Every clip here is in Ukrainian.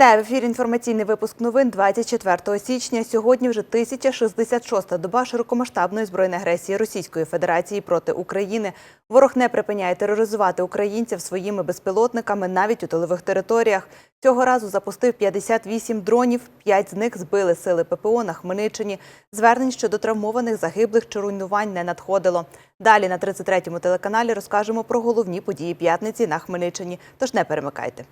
Вітаю в ефірі. Інформаційний випуск новин 24 січня. Сьогодні вже 1066-та доба широкомасштабної збройної агресії Російської Федерації проти України. Ворог не припиняє тероризувати українців своїми безпілотниками навіть у тилових територіях. Цього разу запустив 58 дронів. П'ять з них збили сили ППО на Хмельниччині. Звернень щодо травмованих, загиблих чи руйнувань не надходило. Далі на 33-му телеканалі розкажемо про головні події п'ятниці на Хмельниччині. Тож не перемикайте.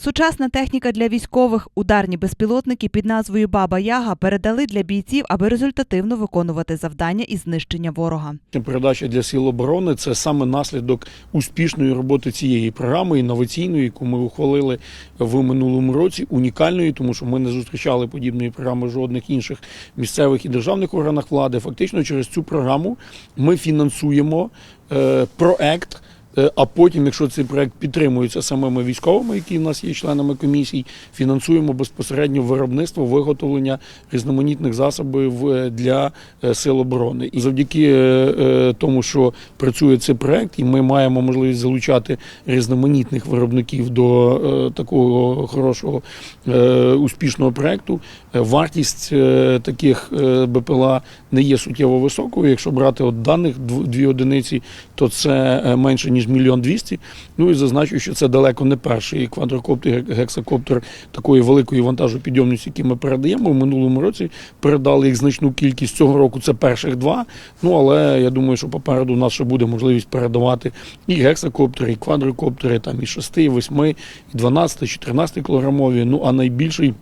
Сучасна техніка для військових ударні безпілотники під назвою Баба Яга передали для бійців, аби результативно виконувати завдання із знищення ворога. Передача для сил оборони це саме наслідок успішної роботи цієї програми інноваційної, яку ми ухвалили в минулому році. Унікальної, тому що ми не зустрічали подібної програми в жодних інших місцевих і державних органах влади. Фактично, через цю програму ми фінансуємо е, проект. Е, А потім, якщо цей проект підтримується самими військовими, які в нас є членами комісій, фінансуємо безпосередньо виробництво виготовлення різноманітних засобів е, для е, сил оборони. І завдяки тому, що працює цей проект, і ми маємо можливість залучати різноманітних виробників до такого хорошого успішного проекту. Вартість таких БПЛА не є суттєво високою. Якщо брати от даних дв- дві одиниці, то це менше ніж мільйон двісті. Ну і зазначу, що це далеко не перший квадрокоптер, гексакоптер такої великої вантажопідйомності, який ми передаємо. В минулому році передали їх значну кількість. Цього року це перших два. Ну але я думаю, що попереду у нас ще буде можливість передавати і гексакоптери, і квадрокоптери, там і 6, і 8, і 12, 14 кілограмові. Ну а найбільший.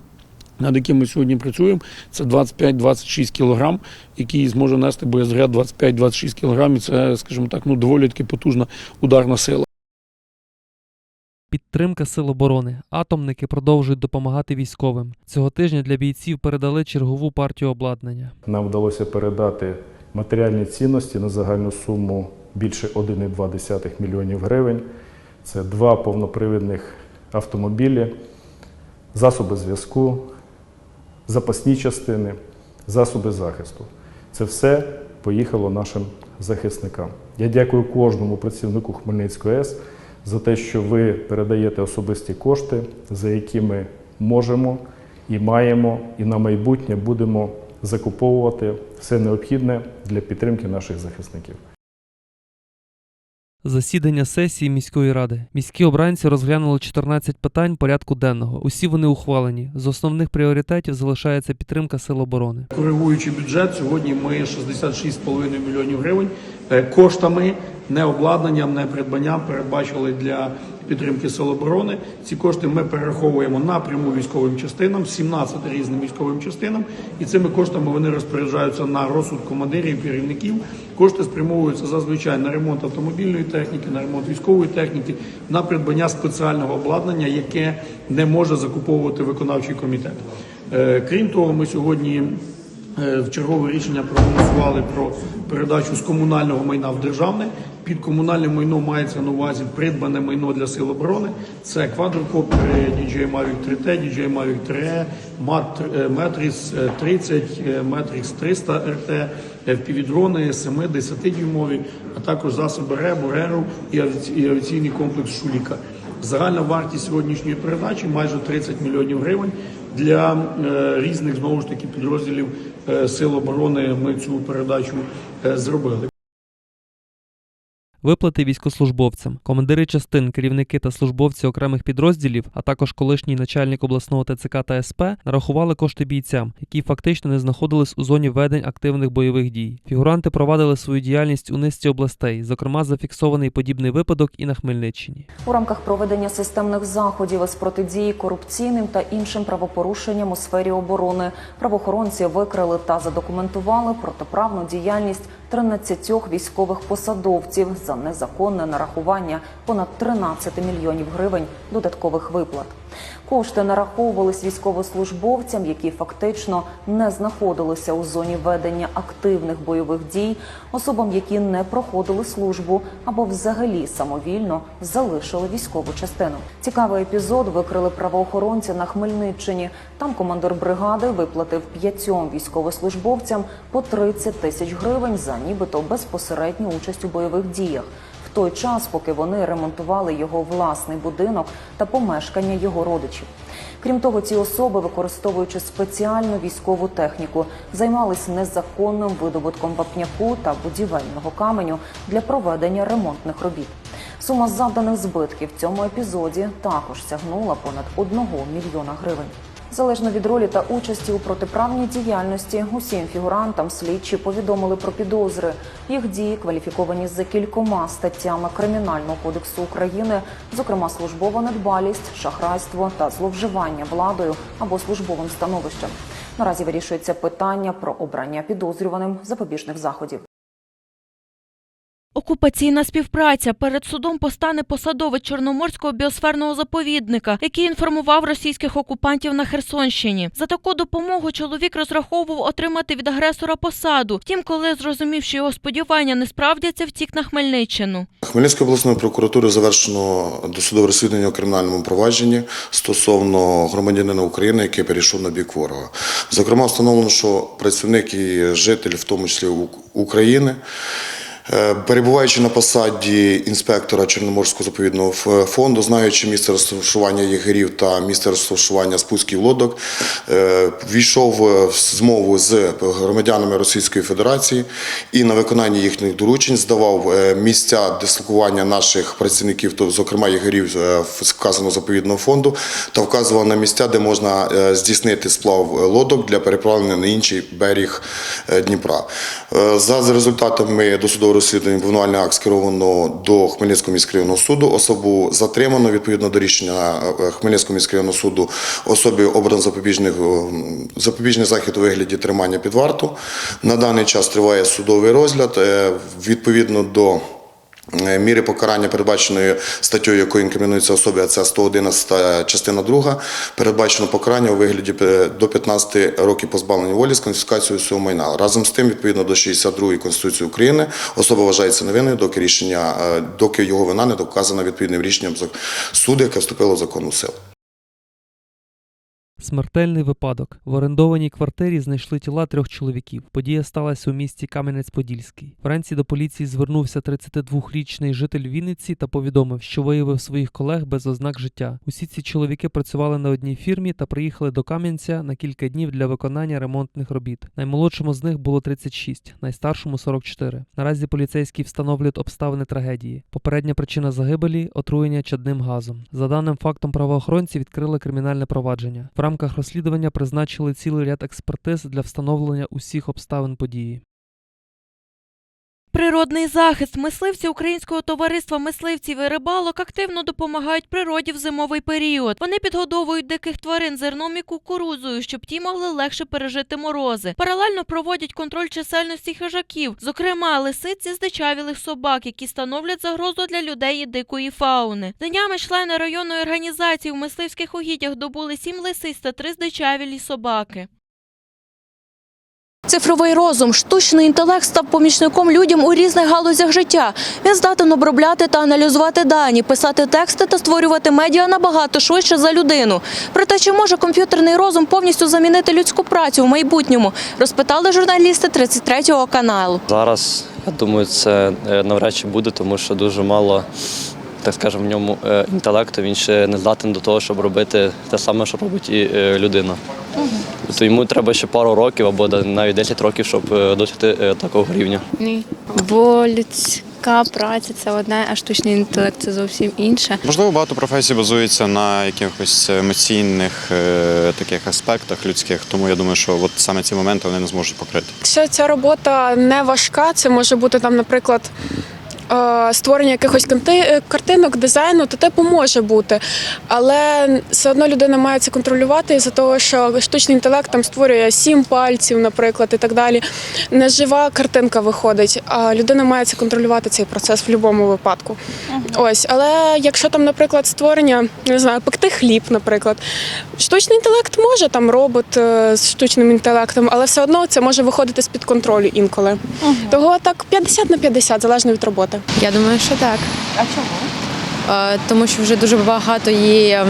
Над яким ми сьогодні працюємо, це 25-26 кілограм, який зможе нести боєзаряд 25-26 кілограм. І це, скажімо так, ну доволі таки потужна ударна сила. Підтримка сил оборони. Атомники продовжують допомагати військовим. Цього тижня для бійців передали чергову партію обладнання. Нам вдалося передати матеріальні цінності на загальну суму більше 1,2 мільйонів гривень. Це два повнопривідних автомобілі, засоби зв'язку, запасні частини, засоби захисту. Це все поїхало нашим захисникам. Я дякую кожному працівнику Хмельницької АЕС за те, що ви передаєте особисті кошти, за які ми можемо і маємо, і на майбутнє будемо закуповувати все необхідне для підтримки наших захисників. Засідання сесії міської ради. Міські обранці розглянули 14 питань порядку денного. Усі вони ухвалені. З основних пріоритетів залишається підтримка сил оборони. Коригуючи бюджет, сьогодні ми 66,5 мільйонів гривень е, коштами, не обладнанням, не придбанням передбачили для підтримки сил оборони. Ці кошти ми перераховуємо напряму військовим частинам, 17 різним військовим частинам, і цими коштами вони розпоряджаються на розсуд командирів, керівників. Кошти спрямовуються зазвичай на ремонт автомобільної техніки, на ремонт військової техніки, на придбання спеціального обладнання, яке не може закуповувати виконавчий комітет. Е, Крім того, ми сьогодні в чергове рішення проголосували про передачу з комунального майна в державне. Під комунальне майно мається на увазі придбане майно для сил оборони. Це квадрокоптери DJI Mavic 3T, DJI Mavic 3E, е, Matrix е, 30, е, Matrix 300 RT, FPV-дрони 7-10 дюймові, а також засоби РЕБу, РЕРу і авіаційний комплекс Шуліка. Загальна вартість сьогоднішньої передачі майже 30 мільйонів гривень. Для е, різних знову ж таки підрозділів е, сил оборони ми цю передачу е, зробили. Виплати військослужбовцям, командири частин, керівники та службовці окремих підрозділів, а також колишній начальник обласного ТЦК та СП нарахували кошти бійцям, які фактично не знаходились у зоні ведень активних бойових дій. Фігуранти провадили свою діяльність у низці областей, зокрема зафіксований подібний випадок і на Хмельниччині. У рамках проведення системних заходів із протидії корупційним та іншим правопорушенням у сфері оборони правоохоронці викрили та задокументували протиправну діяльність 13 військових посадовців за незаконне нарахування понад 13 мільйонів гривень додаткових виплат. Кошти нараховувались військовослужбовцям, які фактично не знаходилися у зоні ведення активних бойових дій, особам, які не проходили службу або взагалі самовільно залишили військову частину. Цікавий епізод викрили правоохоронці на Хмельниччині. Там командир бригади виплатив п'ятьом військовослужбовцям по 30 тисяч гривень за нібито безпосередню участь у бойових діях. Той час, поки вони ремонтували його власний будинок та помешкання його родичів. Крім того, ці особи, використовуючи спеціальну військову техніку, займались незаконним видобутком вапняку та будівельного каменю для проведення ремонтних робіт. Сума завданих збитків в цьому епізоді також сягнула понад 1 мільйона гривень. Залежно від ролі та участі у протиправній діяльності, усім фігурантам слідчі повідомили про підозри. Їх дії кваліфіковані за кількома статтями Кримінального кодексу України, зокрема службова недбалість, шахрайство та зловживання владою або службовим становищем. Наразі вирішується питання про обрання підозрюваним запобіжних заходів. Окупаційна співпраця перед судом постане посадовець Чорноморського біосферного заповідника, який інформував російських окупантів на Херсонщині. За таку допомогу чоловік розраховував отримати від агресора посаду. Втім, коли зрозумів, що його сподівання не справдяться, втік на Хмельниччину. Хмельницькою обласною прокуратурою завершено досудове розслідування у кримінальному провадженні стосовно громадянина України, який перейшов на бік ворога. Зокрема, встановлено, що працівник і житель, в тому числі України, перебуваючи на посаді інспектора Чорноморського заповідного фонду, знаючи місце розташування єгерів та місце розташування спусків лодок, е, війшов в змову з громадянами Російської Федерації і на виконання їхніх доручень здавав е, місця дислокування наших працівників, зокрема єгерів е, вказаного заповідного фонду, та вказував на місця, де можна е, здійснити сплав е, лодок для переправлення на інший берег е, Дніпра. Е, За результатами досудового розслідування обвинувальний акт скеровано до Хмельницького міськрайонного суду. Особу затримано відповідно до рішення е, Хмельницького міськрайонного суду. Особі обрано запобіжних е, запобіжний захід у вигляді тримання під варту. На даний час триває судовий розгляд. Е, Відповідно до Міри покарання передбаченої статтею, якою інкримінується особі, а це 111 частина 2, передбачено покарання у вигляді е, до 15 років позбавлення волі з конфіскацією всього майна. Разом з тим, відповідно до 62 Конституції України, особа вважається невинною, доки рішення, е, доки його вина не доказана відповідним рішенням суду, яке вступило в законну силу. Смертельний випадок. В орендованій квартирі знайшли тіла трьох чоловіків. Подія сталася у місті Кам'янець-Подільський. Вранці до поліції звернувся 32-річний житель Вінниці та повідомив, що виявив своїх колег без ознак життя. Усі ці чоловіки працювали на одній фірмі та приїхали до Кам'янця на кілька днів для виконання ремонтних робіт. Наймолодшому з них було 36, найстаршому 44. Наразі поліцейські встановлюють обставини трагедії. Попередня причина загибелі отруєння чадним газом. За даним фактом, правоохоронці відкрили кримінальне провадження. Рамках розслідування призначили цілий ряд експертиз для встановлення усіх обставин події. Природний захист мисливці Українського товариства мисливців і рибалок активно допомагають природі в зимовий період. Вони підгодовують диких тварин зерном і кукурудзою, щоб ті могли легше пережити морози. Паралельно проводять контроль чисельності хижаків, зокрема лисиць і здичавілих собак, які становлять загрозу для людей і дикої фауни. Днями члени районної організації в мисливських угіддях добули сім лисиць та три здичавілі собаки. Цифровий розум, штучний інтелект став помічником людям у різних галузях життя. Він здатен обробляти та аналізувати дані, писати тексти та створювати медіа набагато швидше за людину. Проте, чи може комп'ютерний розум повністю замінити людську працю в майбутньому? Розпитали журналісти 33-го каналу. Зараз я думаю, це е, навряд чи буде, тому що дуже мало, так скажемо, в ньому е, інтелекту. Він ще не здатен до того, щоб робити те саме, що робить і е, людина. Тобто йому треба ще пару років або навіть 10 років, щоб е, досягти е, такого рівня. Ні. Бо людська праця це одне, а штучний інтелект це зовсім інше. Можливо, багато професій базується на якихось емоційних е, таких аспектах людських, тому я думаю, що от саме ці моменти вони не зможуть покрити. Якщо ця робота не важка, це може бути там, наприклад. Е, Створення якихось е, картинок, дизайну, то типу може бути. Але все одно людина має це контролювати із-за того, що штучний інтелект там створює сім пальців, наприклад, і так далі. Нежива картинка виходить, а людина має це контролювати цей процес в будь-якому випадку. Ось, але якщо там, наприклад, створення, не знаю, пекти хліб, наприклад, штучний інтелект може там робот е, з штучним інтелектом, але все одно це може виходити з під контролю інколи. Того так 50 на 50, залежно від роботи. Я думаю, що так. А чому? Тому що вже дуже багато є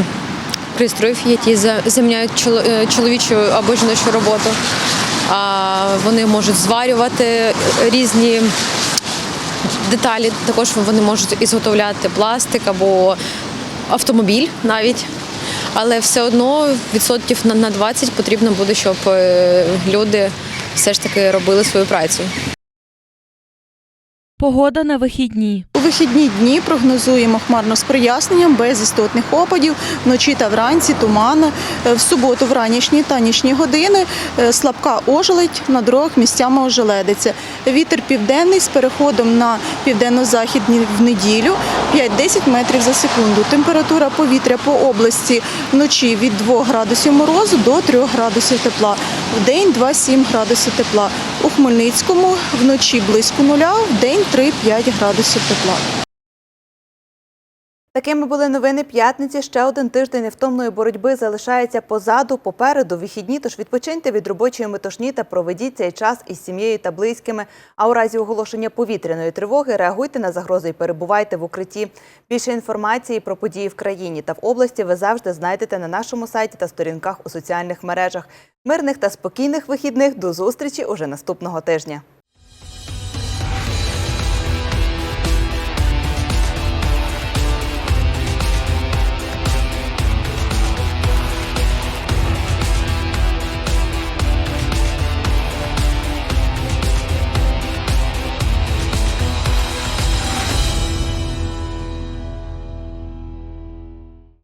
пристроїв, які за- заміняють е, чоловічу або жіночу роботу. Вони можуть зварювати різні деталі. Також вони можуть ізготовляти пластик або автомобіль навіть. Але все одно відсотків на на 20 потрібно буде, щоб е, люди все ж таки робили свою працю. Погода на вихідні. У вихідні дні прогнозуємо хмарно з проясненням, без істотних опадів, вночі та вранці туман. Е, В суботу в ранішні та нічні години е, слабка ожеледь, на дорогах місцями ожеледиться. Вітер південний з переходом на південно-західний в неділю 5-10 метрів за секунду. Температура повітря по області вночі від 2 градусів морозу до 3 градусів тепла. В день 2-7 градусів тепла. У Хмельницькому вночі близько нуля, в день 3-5 градусів тепла. Такими були новини п'ятниці. Ще один тиждень невтомної боротьби залишається позаду, попереду вихідні. Тож відпочиньте від робочої метушні та проведіть цей час із сім'єю та близькими. А у разі оголошення повітряної тривоги реагуйте на загрози і перебувайте в укритті. Більше інформації про події в країні та в області ви завжди знайдете на нашому сайті та сторінках у соціальних мережах. Мирних та спокійних вихідних до зустрічі уже наступного тижня.